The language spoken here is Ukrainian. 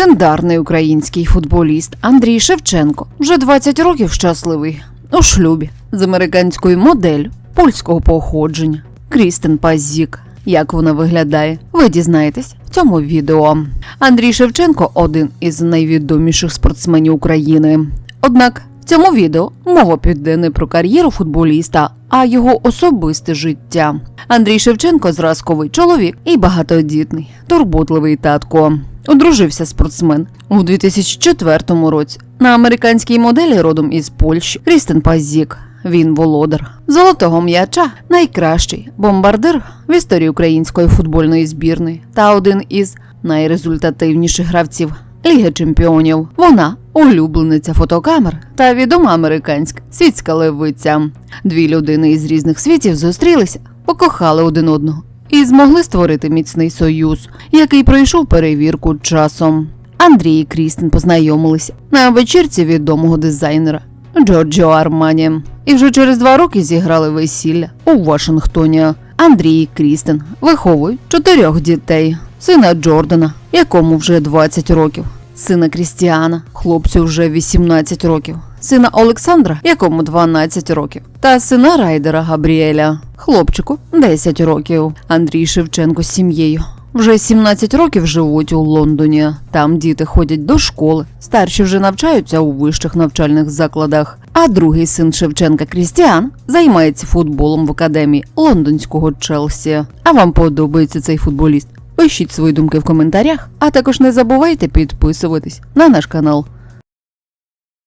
Легендарний український футболіст Андрій Шевченко вже 20 років щасливий у шлюбі з американською моделлю польського походження Крістен Пазік. Як вона виглядає, ви дізнаєтесь в цьому відео. Андрій Шевченко один із найвідоміших спортсменів України. Однак в цьому відео мова піде не про кар'єру футболіста, а його особисте життя. Андрій Шевченко зразковий чоловік і багатодітний, турботливий татко. Одружився спортсмен у 2004 році на американській моделі родом із Польщі Крістен Пазік. Він володар золотого м'яча, найкращий бомбардир в історії української футбольної збірної та один із найрезультативніших гравців Ліги Чемпіонів. Вона улюблениця фотокамер та відома американська світська левиця. Дві людини із різних світів зустрілися, покохали один одного і змогли створити міцний союз, який пройшов перевірку часом. Андрій і Крістін познайомилися на вечірці відомого дизайнера Джорджіо Армані. І вже через два роки зіграли весілля у Вашингтоні. Андрій і Крістен виховують чотирьох дітей: сина Джордана, якому вже 20 років, сина Крістіана, хлопцю вже 18 років, сина Олександра, якому 12 років, та сина Райдера Габріеля, хлопчику 10 років. Андрій Шевченко з сім'єю. Вже 17 років живуть у Лондоні. Там діти ходять до школи, старші вже навчаються у вищих навчальних закладах. А другий син Шевченка Крістіан займається футболом в академії лондонського Челсі. А вам подобається цей футболіст? Пишіть свої думки в коментарях, а також не забувайте підписуватись на наш канал.